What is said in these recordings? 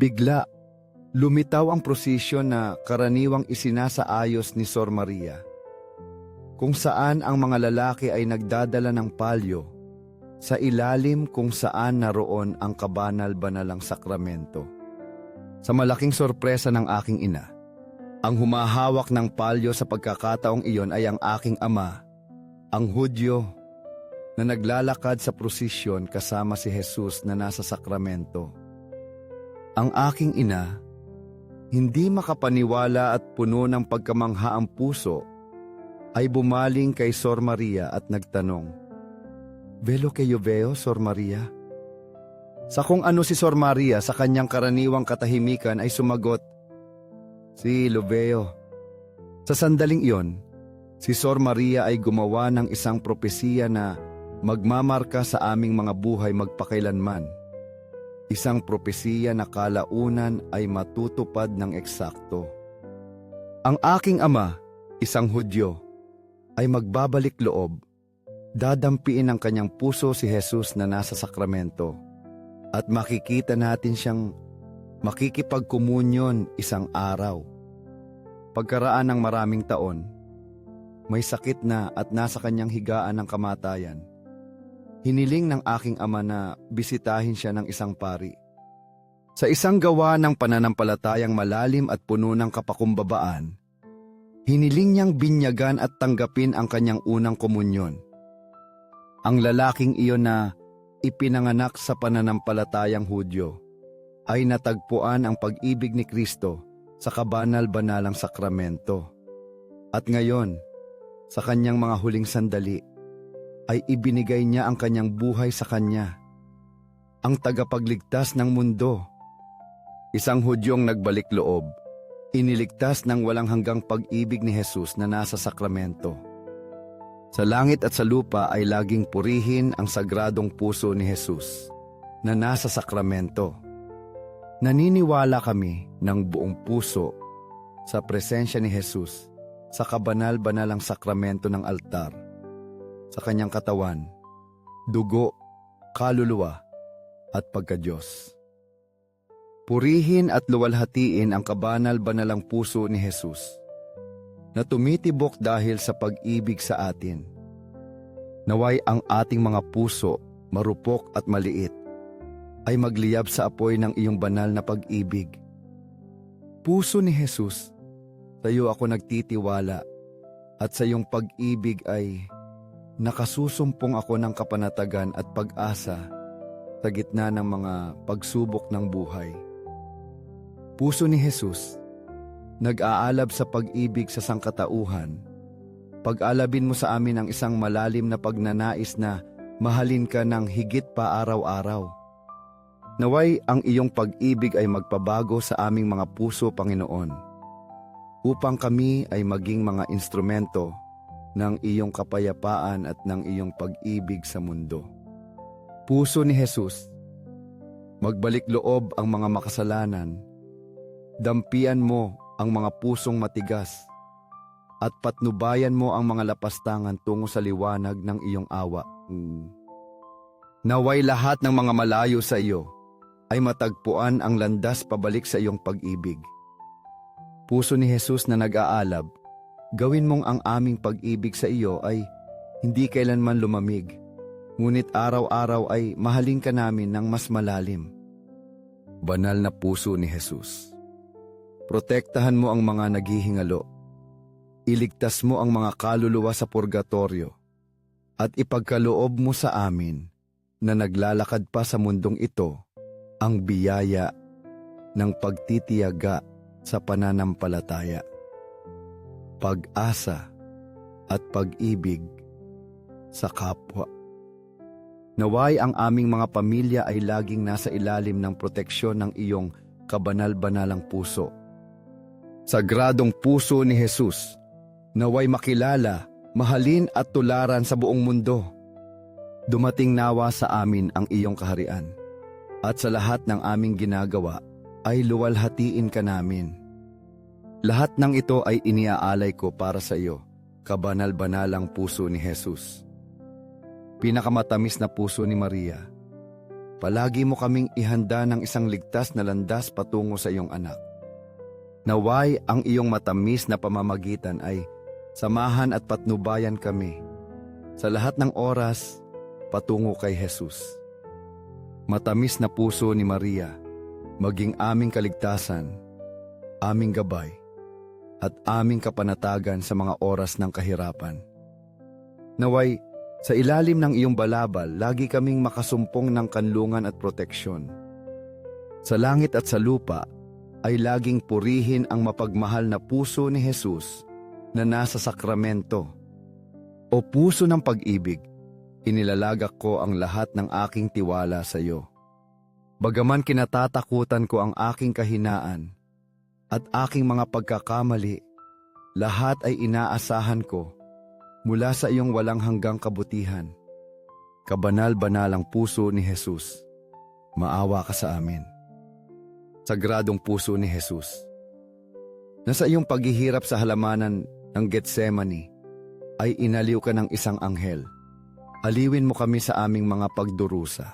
Bigla, lumitaw ang prosesyon na karaniwang isinasaayos ni Sor Maria, kung saan ang mga lalaki ay nagdadala ng palyo sa ilalim kung saan naroon ang kabanal-banalang sakramento. Sa malaking sorpresa ng aking ina, ang humahawak ng palyo sa pagkakataong iyon ay ang aking ama, ang Hudyo, na naglalakad sa prosesyon kasama si Jesus na nasa sakramento. Ang aking ina, hindi makapaniwala at puno ng pagkamangha ang puso, ay bumaling kay Sor Maria at nagtanong, Velo kayo veo, Sor Maria? Sa kung ano si Sor Maria sa kanyang karaniwang katahimikan ay sumagot, Si Loveo. Sa sandaling iyon, si Sor Maria ay gumawa ng isang propesiya na magmamarka sa aming mga buhay magpakailanman. Isang propesiya na kalaunan ay matutupad ng eksakto. Ang aking ama, isang Hudyo, ay magbabalik loob. Dadampiin ang kanyang puso si Jesus na nasa sakramento at makikita natin siyang makikipagkomunyon isang araw. Pagkaraan ng maraming taon, may sakit na at nasa kanyang higaan ng kamatayan. Hiniling ng aking ama na bisitahin siya ng isang pari. Sa isang gawa ng pananampalatayang malalim at puno ng kapakumbabaan, hiniling niyang binyagan at tanggapin ang kanyang unang komunyon. Ang lalaking iyon na ipinanganak sa pananampalatayang Hudyo ay natagpuan ang pag-ibig ni Kristo sa kabanal-banalang sakramento. At ngayon, sa kanyang mga huling sandali, ay ibinigay niya ang kanyang buhay sa kanya. Ang tagapagligtas ng mundo. Isang Hudyong nagbalik loob, iniligtas ng walang hanggang pag-ibig ni Jesus na nasa sakramento. Sa langit at sa lupa ay laging purihin ang sagradong puso ni Jesus na nasa sakramento. Naniniwala kami ng buong puso sa presensya ni Jesus sa kabanal-banalang sakramento ng altar, sa kanyang katawan, dugo, kaluluwa, at pagkadyos. Purihin at luwalhatiin ang kabanal-banalang puso ni Jesus na tumitibok dahil sa pag-ibig sa atin. Naway ang ating mga puso, marupok at maliit, ay magliyab sa apoy ng iyong banal na pag-ibig. Puso ni Jesus, sa iyo ako nagtitiwala at sa iyong pag-ibig ay nakasusumpong ako ng kapanatagan at pag-asa sa gitna ng mga pagsubok ng buhay. Puso ni Jesus, nag-aalab sa pag-ibig sa sangkatauhan. Pag-alabin mo sa amin ang isang malalim na pagnanais na mahalin ka ng higit pa araw-araw. Naway ang iyong pag-ibig ay magpabago sa aming mga puso, Panginoon, upang kami ay maging mga instrumento ng iyong kapayapaan at ng iyong pag-ibig sa mundo. Puso ni Jesus, magbalik loob ang mga makasalanan, dampian mo ang mga pusong matigas, at patnubayan mo ang mga lapastangan tungo sa liwanag ng iyong awa. Naway lahat ng mga malayo sa iyo ay matagpuan ang landas pabalik sa iyong pag-ibig. Puso ni Jesus na nag-aalab, gawin mong ang aming pag-ibig sa iyo ay hindi kailanman lumamig, ngunit araw-araw ay mahalin ka namin ng mas malalim. Banal na puso ni Jesus. Protektahan mo ang mga naghihingalo. Iligtas mo ang mga kaluluwa sa purgatorio. At ipagkaloob mo sa amin na naglalakad pa sa mundong ito ang biyaya ng pagtitiyaga sa pananampalataya, pag-asa at pag-ibig sa kapwa. Naway ang aming mga pamilya ay laging nasa ilalim ng proteksyon ng iyong kabanal-banalang puso. Sagradong puso ni Jesus, naway makilala, mahalin at tularan sa buong mundo. Dumating nawa sa amin ang iyong kaharian, at sa lahat ng aming ginagawa ay luwalhatiin ka namin. Lahat ng ito ay iniaalay ko para sa iyo, kabanal-banalang puso ni Jesus. Pinakamatamis na puso ni Maria, palagi mo kaming ihanda ng isang ligtas na landas patungo sa iyong anak. Naway ang iyong matamis na pamamagitan ay samahan at patnubayan kami sa lahat ng oras patungo kay Jesus. Matamis na puso ni Maria, maging aming kaligtasan, aming gabay, at aming kapanatagan sa mga oras ng kahirapan. Naway, sa ilalim ng iyong balabal, lagi kaming makasumpong ng kanlungan at proteksyon. Sa langit at sa lupa, ay laging purihin ang mapagmahal na puso ni Jesus na nasa sakramento. O puso ng pag-ibig, inilalagak ko ang lahat ng aking tiwala sa iyo. Bagaman kinatatakutan ko ang aking kahinaan at aking mga pagkakamali, lahat ay inaasahan ko mula sa iyong walang hanggang kabutihan. Kabanal-banalang puso ni Jesus, maawa ka sa amin. Sagradong puso ni Jesus. Nasa iyong paghihirap sa halamanan ng Getsemani, ay inaliw ka ng isang anghel. Aliwin mo kami sa aming mga pagdurusa,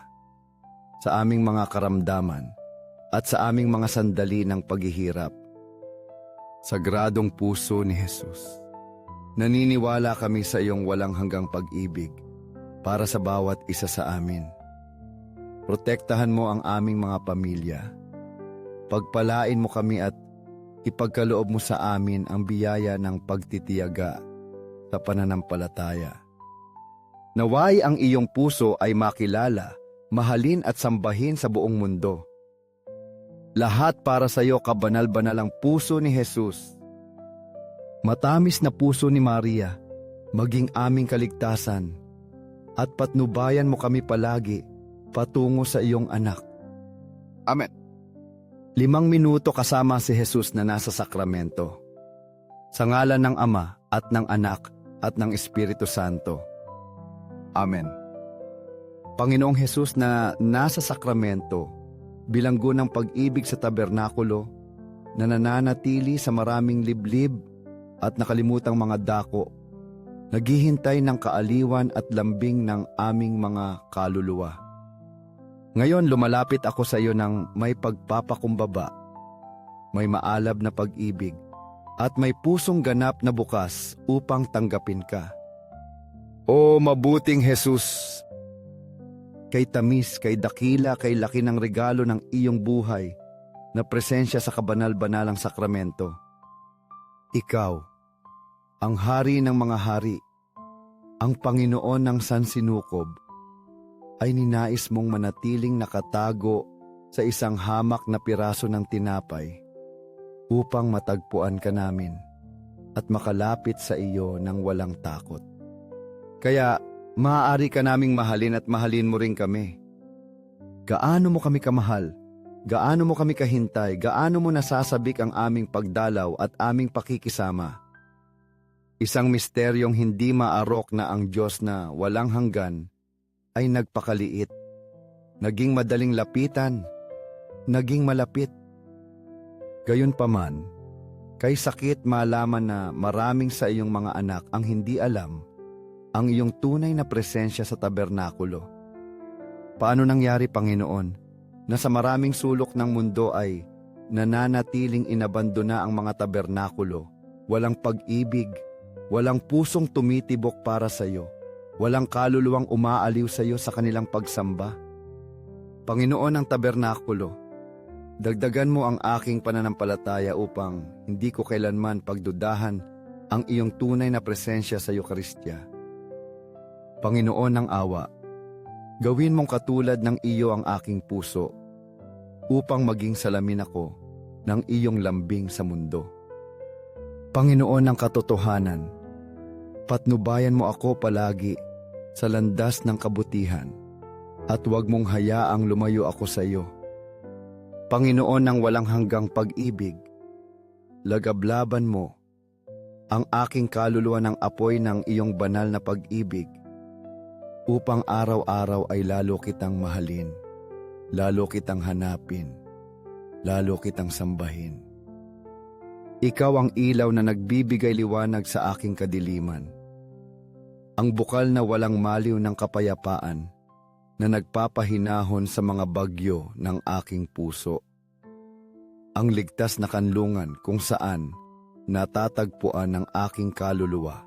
sa aming mga karamdaman, at sa aming mga sandali ng paghihirap. Sagradong puso ni Jesus. Naniniwala kami sa iyong walang hanggang pag-ibig para sa bawat isa sa amin. Protektahan mo ang aming mga pamilya. Pagpalain mo kami at ipagkaloob mo sa amin ang biyaya ng pagtitiyaga sa pananampalataya. Naway ang iyong puso ay makilala, mahalin at sambahin sa buong mundo. Lahat para sa iyo kabanal-banalang puso ni Jesus. Matamis na puso ni Maria, maging aming kaligtasan, at patnubayan mo kami palagi patungo sa iyong anak. Amen. Limang minuto kasama si Jesus na nasa sakramento. Sa ngalan ng Ama at ng Anak at ng Espiritu Santo. Amen. Panginoong Jesus na nasa sakramento, bilanggo ng pag-ibig sa tabernakulo, na nananatili sa maraming liblib at nakalimutang mga dako, naghihintay ng kaaliwan at lambing ng aming mga kaluluwa. Ngayon lumalapit ako sa iyo ng may pagpapakumbaba, may maalab na pag-ibig, at may pusong ganap na bukas upang tanggapin ka. O mabuting Jesus, kay tamis, kay dakila, kay laki ng regalo ng iyong buhay na presensya sa kabanal-banalang sakramento. Ikaw, ang hari ng mga hari, ang Panginoon ng Sansinukob, ay ninais mong manatiling nakatago sa isang hamak na piraso ng tinapay upang matagpuan ka namin at makalapit sa iyo ng walang takot. Kaya maaari ka naming mahalin at mahalin mo rin kami. Gaano mo kami kamahal? Gaano mo kami kahintay? Gaano mo nasasabik ang aming pagdalaw at aming pakikisama? Isang misteryong hindi maarok na ang Diyos na walang hanggan ay nagpakaliit. Naging madaling lapitan. Naging malapit. Gayunpaman, kay sakit malaman na maraming sa iyong mga anak ang hindi alam ang iyong tunay na presensya sa tabernakulo. Paano nangyari, Panginoon, na sa maraming sulok ng mundo ay nananatiling inabandona ang mga tabernakulo, walang pag-ibig, walang pusong tumitibok para sa iyo, walang kaluluwang umaaliw sa iyo sa kanilang pagsamba? Panginoon ng tabernakulo, Dagdagan mo ang aking pananampalataya upang hindi ko kailanman pagdudahan ang iyong tunay na presensya sa Eukaristya. Panginoon ng awa, gawin mong katulad ng iyo ang aking puso upang maging salamin ako ng iyong lambing sa mundo. Panginoon ng katotohanan, patnubayan mo ako palagi sa landas ng kabutihan at huwag mong hayaang lumayo ako sa iyo Panginoon ng walang hanggang pag-ibig, lagablaban mo ang aking kaluluwa ng apoy ng iyong banal na pag-ibig upang araw-araw ay lalo kitang mahalin, lalo kitang hanapin, lalo kitang sambahin. Ikaw ang ilaw na nagbibigay liwanag sa aking kadiliman, ang bukal na walang maliw ng kapayapaan na nagpapahinahon sa mga bagyo ng aking puso. Ang ligtas na kanlungan kung saan natatagpuan ng aking kaluluwa.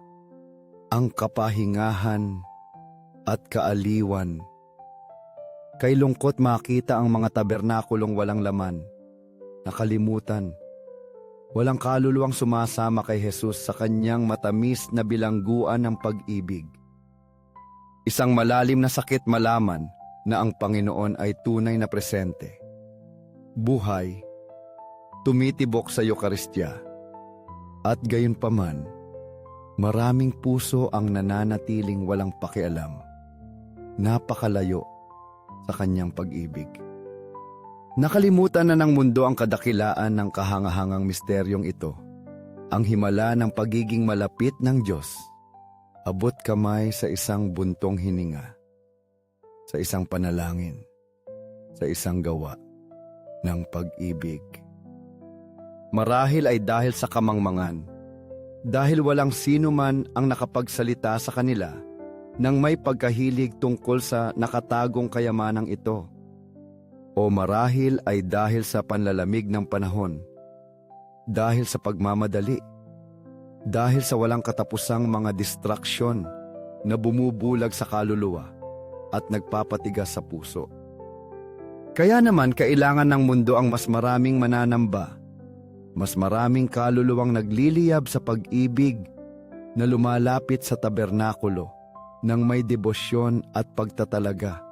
Ang kapahingahan at kaaliwan. Kay lungkot makita ang mga tabernakulong walang laman, nakalimutan. Walang kaluluwang sumasama kay Jesus sa kanyang matamis na bilangguan ng pag-ibig. Isang malalim na sakit malaman na ang Panginoon ay tunay na presente. Buhay, tumitibok sa Eukaristya. At gayon paman, maraming puso ang nananatiling walang pakialam. Napakalayo sa kanyang pag-ibig. Nakalimutan na ng mundo ang kadakilaan ng kahangahangang misteryong ito. Ang himala ng pagiging malapit ng Diyos. Abot kamay sa isang buntong hininga. Sa isang panalangin. Sa isang gawa ng pag-ibig. Marahil ay dahil sa kamangmangan. Dahil walang sino man ang nakapagsalita sa kanila nang may pagkahilig tungkol sa nakatagong kayamanang ito. O marahil ay dahil sa panlalamig ng panahon. Dahil sa pagmamadali. Dahil sa walang katapusang mga distraksyon na bumubulag sa kaluluwa at nagpapatigas sa puso. Kaya naman kailangan ng mundo ang mas maraming mananamba, mas maraming kaluluwang nagliliyab sa pag-ibig na lumalapit sa tabernakulo ng may debosyon at pagtatalaga